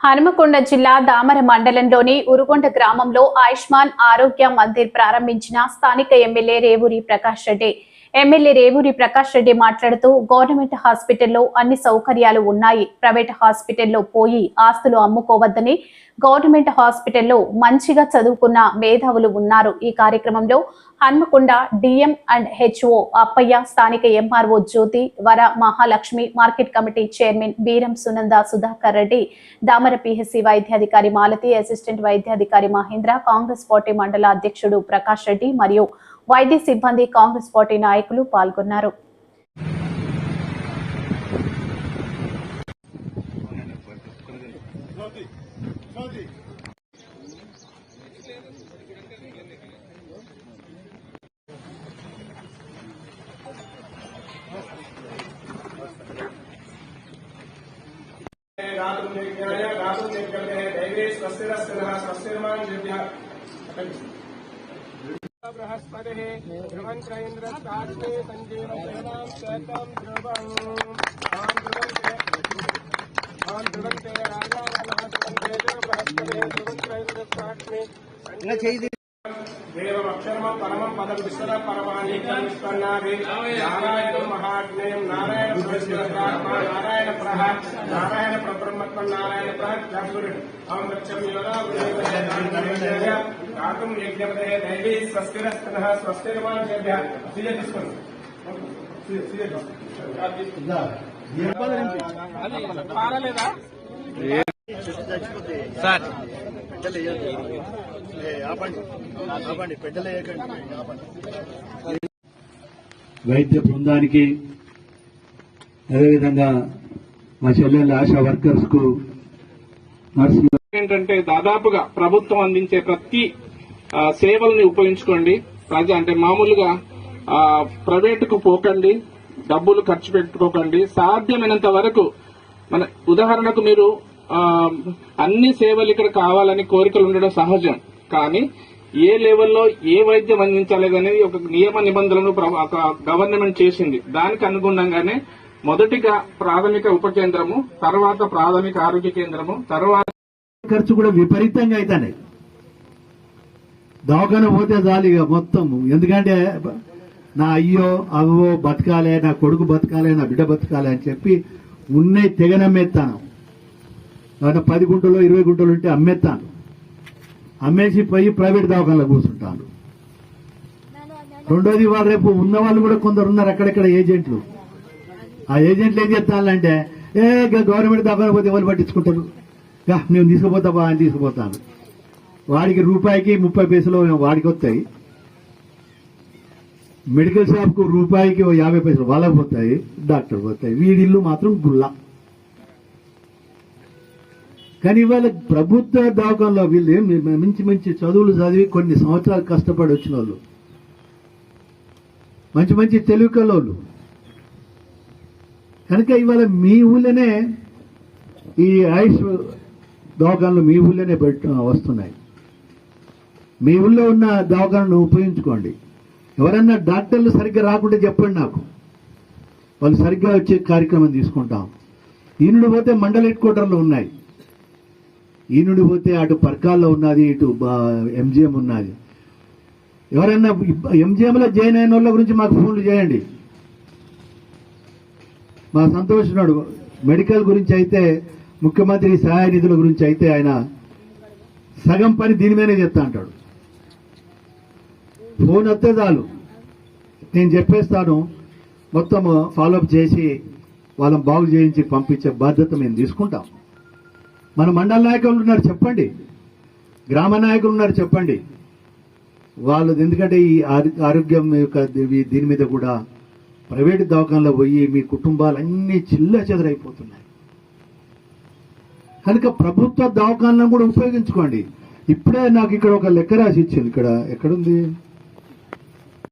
హనుమకొండ జిల్లా దామర మండలంలోని ఉరుగొండ గ్రామంలో ఆయుష్మాన్ ఆరోగ్య మందిర్ ప్రారంభించిన స్థానిక ఎమ్మెల్యే రేవూరి ప్రకాష్ రెడ్డి. ఎమ్మెల్యే రేవూరి ప్రకాష్ రెడ్డి మాట్లాడుతూ గవర్నమెంట్ హాస్పిటల్లో అన్ని సౌకర్యాలు ఉన్నాయి. ప్రైవేట్ హాస్పిటల్లో పోయి ఆస్తులు అమ్ముకోవద్దని గవర్నమెంట్ హాస్పిటల్లో మంచిగా చదువుకున్న మేధావులు ఉన్నారు. ఈ కార్యక్రమంలో Hanmakonda DM and HO Appaiah స్థానిక MRO Jyothi Vara Mahalakshmi market committee chairman Beeram Sunanda Sudhakar Reddy Damara PHC వైద్యాధికారి మాలతి అసిస్టెంట్ వైద్యాధికారి మహేంద్ర కాంగ్రెస్ పార్టీ మండల అధ్యక్షుడు ప్రకాష్ రెడ్డి మరియు వైద్య సిబ్బంది కాంగ్రెస్ పార్టీ నాయకులు పాల్గొన్నారు गातुं निर्ज्ञाय गातुं निर्गम्ये दैवे स्वस्तिरस्तिनः स्वस्तिर्माञ्जभ्यः बृहस्पतिः ध्रुवन् प्रैन्द्र साक्षे सञ्जीवसेनां शतं ध्रुवम् राजा बृहस्पति ध्रुवन्ते साक्षे వేదమక్షరమం పరమం పదం విశ్వద పరమాన్ని కలుస్తున్నది నారాయణ మహాజ్ఞయం నారాయణ పరమ నారాయణ ప్రహ నారాయణ ప్రబ్రహ్మత్వం నారాయణ ప్రహ చాతురుడు అమృత్యం కాకం దైవీ స్వస్తిరస్తన స్వస్తిర్వాణ్యభ్య సీజ తీసుకోండి। సీజ తీసుకోండి పారలేదా సార్. వైద్య బృందానికి అదేవిధంగా మా చెల్లెళ్ళ ఆశా వర్కర్స్కు ఏంటంటే దాదాపుగా ప్రభుత్వం అందించే ప్రతి సేవల్ని ఉపయోగించుకోండి. ప్రజా అంటే మామూలుగా ఆ, ప్రైవేటుకు పోకండి డబ్బులు ఖర్చు పెట్టుకోకండి. సాధ్యమైనంత వరకు మన ఉదాహరణకు మీరు అన్ని సేవలు ఇక్కడ కావాలని కోరికలు ఉండడం సహజం. కానీ ఏ లెవెల్లో ఏ వైద్యం అందించాలి అనేది ఒక నియమ నిబంధనలను గవర్నమెంట్ చేసింది. దానికి అనుగుణంగానే మొదటిగా ప్రాథమిక ఉప కేంద్రము తర్వాత ప్రాథమిక ఆరోగ్య కేంద్రము తర్వాత ఖర్చు కూడా విపరీతంగా అవుతున్నాయి దవాఖాన పోతే చాలు ఇక మొత్తం. ఎందుకంటే నా అయ్యో అవ్వో బతకాలే నా కొడుకు బతకాలే నా బిడ్డ బతకాలే అని చెప్పి ఉన్నే తెగనమ్మేస్తాను కాబట్టి పది గుంటలు ఇరవై గుంటలు ఉంటే అమ్మేస్తాను. అమ్మేసి పోయి ప్రైవేట్ దవాఖానలో కూర్చుంటాను. రెండోది వాళ్ళు రేపు ఉన్న వాళ్ళు కూడా కొందరు ఉన్నారు అక్కడక్కడ ఏజెంట్లు. ఆ ఏజెంట్లు ఏం చేస్తానంటే ఏ గవర్నమెంట్ దవాఖాన పోతే ఎవరు పట్టించుకుంటారు? గా, నేను తీసుకుపోతావా అని తీసుకుపోతాను వాడికి రూపాయికి ముప్పై పైసలు వాడికి వస్తాయి. మెడికల్ షాప్కు రూపాయికి ఓ యాభై పైసలు వాళ్ళకి పోతాయి డాక్టర్ పోతాయి. వీడిల్లు మాత్రం గుళ్ళ కానీ ఇవాళ ప్రభుత్వ దవాఖానలో వీళ్ళు ఏం మంచి మంచి చదువులు చదివి కొన్ని సంవత్సరాలు కష్టపడి వచ్చిన వాళ్ళు. మంచి మంచి తెలివి కలవాళ్ళు కనుక ఇవాళ మీ ఊళ్ళోనే ఈ ఆయుష్ దవాఖానలు మీ ఊళ్ళోనే పెట్ట వస్తున్నాయి. మీ ఊళ్ళో ఉన్న దవాఖానను ఉపయోగించుకోండి. ఎవరన్నా డాక్టర్లు సరిగ్గా రాకుంటే చెప్పండి నాకు. వాళ్ళు సరిగ్గా వచ్చే కార్యక్రమం తీసుకుంటాం. ఈనుడు పోతే మండల హెడ్ క్వార్టర్లు ఉన్నాయి. ఈనుడు పోతే అటు పర్కాల్లో ఉన్నది ఇటు ఎంజిఎం ఉన్నది. ఎవరైనా ఎంజిఎంలో జాయిన్ అయిన వాళ్ళ గురించి మాకు ఫోన్లు చేయండి. మా సంతోష్ నాడు మెడికల్ గురించి అయితే ముఖ్యమంత్రి సహాయ నిధుల గురించి అయితే ఆయన సగం పని దీని మీదనే చెప్తా అంటాడు. ఫోన్ వస్తే చాలు. నేను చెప్పేస్తాను. మొత్తం ఫాలోఅప్ చేసి వాళ్ళని బాగు చేయించి పంపించే బాధ్యత మేము తీసుకుంటాం. మన మండల నాయకులు ఉన్నారు చెప్పండి. గ్రామ నాయకులు ఉన్నారు చెప్పండి. వాళ్ళు ఎందుకంటే ఈ ఆరోగ్యం యొక్క దీని మీద కూడా ప్రైవేట్ దవాఖానలో పోయి మీ కుటుంబాలు అన్నీ చిల్ల చెదరైపోతున్నాయి. కనుక ప్రభుత్వ దవాఖానలను కూడా ఉపయోగించుకోండి. ఇప్పుడే నాకు ఇక్కడ ఒక లెక్క రాసి ఇచ్చింది. ఇక్కడ ఎక్కడుంది?